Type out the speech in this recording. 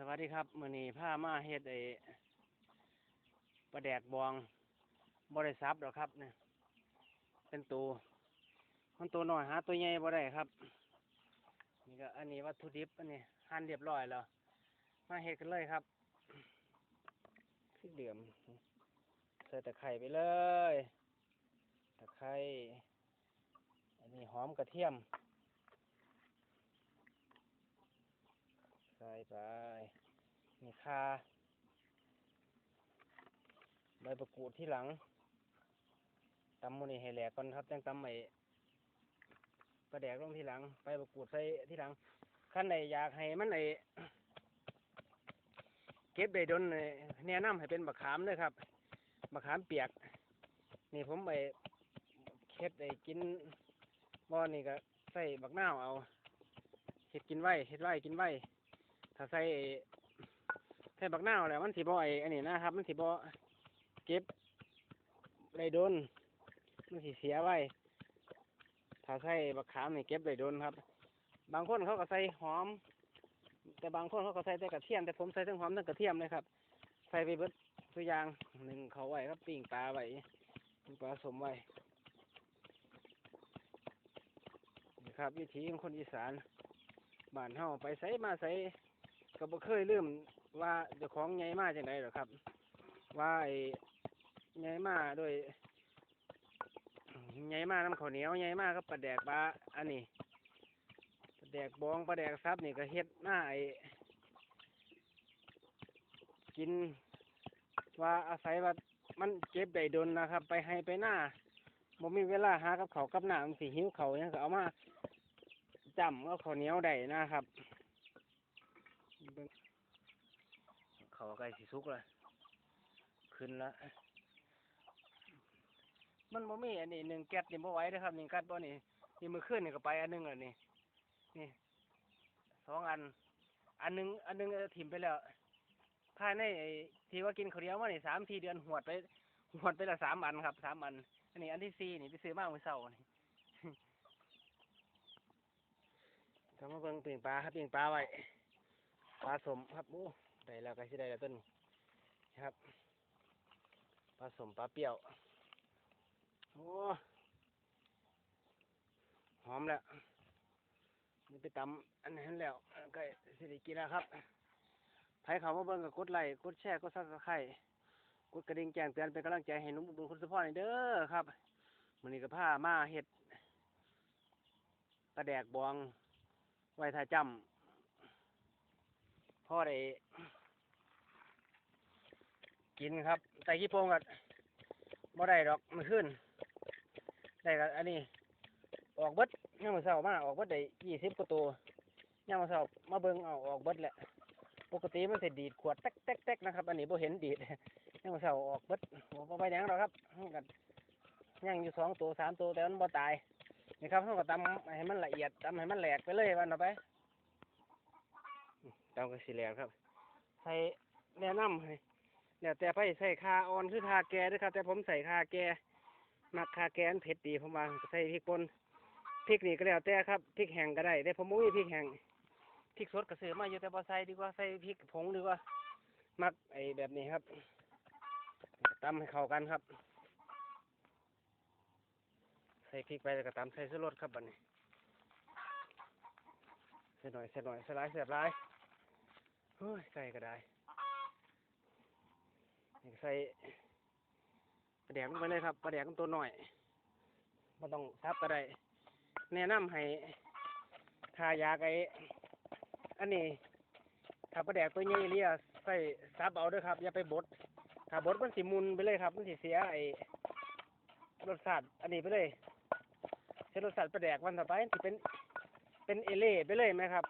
สวัสดีครับมื้อนี้ามาเฮ็ดไอ้ปลาแดกบองบ่ได้ซับดอกครับเนี่ยเป็นตัวมันตัวหน้อยหาตัวใหญ่บ่ได้ครับ นี่ก็อันนี้วัตถุดิบอันนี้หั่นเรียบร้อยแล้ว มาเฮ็ดกันเลยครับพริกเหลี่ยมใส่ตะไคร้ไปเลยตะไคร้อันนี้หอมกระเทียม ใส่ไปมีคาใบประกูดที่หลังตำมันนี่ให้แหลกก่อนครับจังตำไอ้ปลาแดกลงที่หลังใบประกูดใส่ที่หลังขั้นไหนอยากให้มันไอ้เก็บได้ดนนี่แนะนำให้เป็นบักขามเลยครับบักขามเปียก นี่ผมไปเฮ็ดไอ้กินบ่อนี่ก็ใส่บักหน้าเอาเฮ็ดกินไว้เฮ็ดไว้กินไว้ ถ้าใส่ใส่บักนาแล้วมันสิบ่ไออันนี้นะครับ มันสิบ่เก็บได้โดน มันสิเสียไว้ ถ้าใส่บักขามนี่เก็บได้โดนครับ บางคนเขาก็ใส่หอม แต่บางคนเขาก็ใส่แต่กระเทียมแต่ผมใส่ทั้งหอมทั้งกระเทียมเลยครับ ใส่ไปเบิดตัวอย่างหนึ่งเขาไว้ครับปิ้งปลาไว้ปิ้งปลาสมไว้นี่ครับวิถีของคนอีสานบ้านเฮาไปใส่มาใส่ ก็บ่เคยลืมว่าเจ้าของใหญ่มาจังไดหรอกครับ ว่าไอ้ใหญ่มาโดวยใหญ่มาน้ำข้าวเหนียวใหญ่มาก็ปลาแดกปลาอันนี้ปลาแดกบองปลาแดกซับนี่ก็เฮ็ดหน้าไอ้กิน ว่าอาศัยว่ามันเจ็บได้ดนนะครับ ไปให้ไปหน้าบ่มีเวลาหากับเขากับหน้ามันสิหิวเขาวหยังก็เอามาจำเอาข้าวเหนียวได้นะครับ เบิ่งเขาใกล้สิสุกแล้วขึ้นละมันบ่มีอันนี้หนึ่งแก๊สนี่บ่ไหวเด้อครับหนึ่งแก๊สบ่นี่นี่มือขึ้นนี่ก็ไปอันหนึงแล้วนี่นี่สองอัน อันหนึงอันหนึงเอาถิ่มไปแล้วภายในไอ้ที่ว่ากินข้าวเหนียวมานี่สามสี่เดือนหวดไปหวดไปละสามอันครับสามอัน อันนี้อันที่สี่นี่ไปซื้อมาเมื่อเช้านี่ก็มาเบิ่งปิ่งปลาครับปิ่งปลาไว้ ปลาสมครับโอ้ได้แล้วก็สิได้แล้วต้นครับปลาสมปลาเปรี้ยวโอ้หอมแล้วนี่ไปตำอันนั้นแล้วก็สิได้กินแล้วครับใครเขามาเบิ่งก็กดไลค์กดแชร์กดซับสไครต์กดกระดิ่งแจ้งเตือนเป็นกำลังใจให้นุ่มบุญคุณสุพรนี่เด้อครับมื้อนี้ก็พามาเฮ็ดปลาแดกบองไว้ท่าจำ พ่อได้กินครับไต่ขี้โพงกับ่ได้ดอกมันขึ้นได้กับอันนี้ออกเบิดย่างมาเศร้ามาออกเบิดได้ยี่สิบกว่าตัวย่างมาเศร้ามาเบิ่งเอาออกเบิดแหละ ปกติมันสิดีดขวดแต๊กแต๊กแต๊กนะครับ อันนี้บ่เห็นดีดย่างมาเศร้าออกเบิดบ่ไปแดงหรอกครับกันย่างอยู่สองตัวสามตัวแต่มันบ่ตายนี่ครับเราก็ตำให้มันละเอียดตำให้มันแหลกไปเลยวันต่อไป ตากระสีแหลกครับใส่แนะนำให้แล้วแต่ไปใส่คาออนคือคาแก่ด้วยครับ แต่ผมใส่คาแก่มักคาแก่นเผ็ดดีผมว่าใส่พริกป่นพริกนี่ก็แล้วแต่ครับพริกแห้งก็ได้แต่ผมบ่มีพริกแห้งพริกสดก็ซื้อมาอยู่แต่พอใส่ดีกว่าใส่พริกผงดีกว่ามักไอ้แบบนี้ครับตำให้เข้ากันครับ ใส่พริกไปแล้วก็ตำใส่ชูรสครับบัดนี้ใส่หน่อยใส่หน่อยใส่หลายใส่หลาย เฮ้ยใส่ก็ได้ใส่ปลาแดกลงไปเลยครับปลาแดกมันตัวหน่อยไม่ต้องซับก็ได้แนะนำให้ทายาไอ้อันนี้ถ้าปลาแดกตัวใหญ่เรียใส่ซับเอาด้วยครับ อย่าไปบดถ้าบดมันสิมุนไปเลยครับ มันสิเสียไอ้รสชาติอันนี้ไปเลยเสียรสชาติปลาแดกวันต่อไปสิเป็นเป็นเอเล่ไปเลยไหมครับ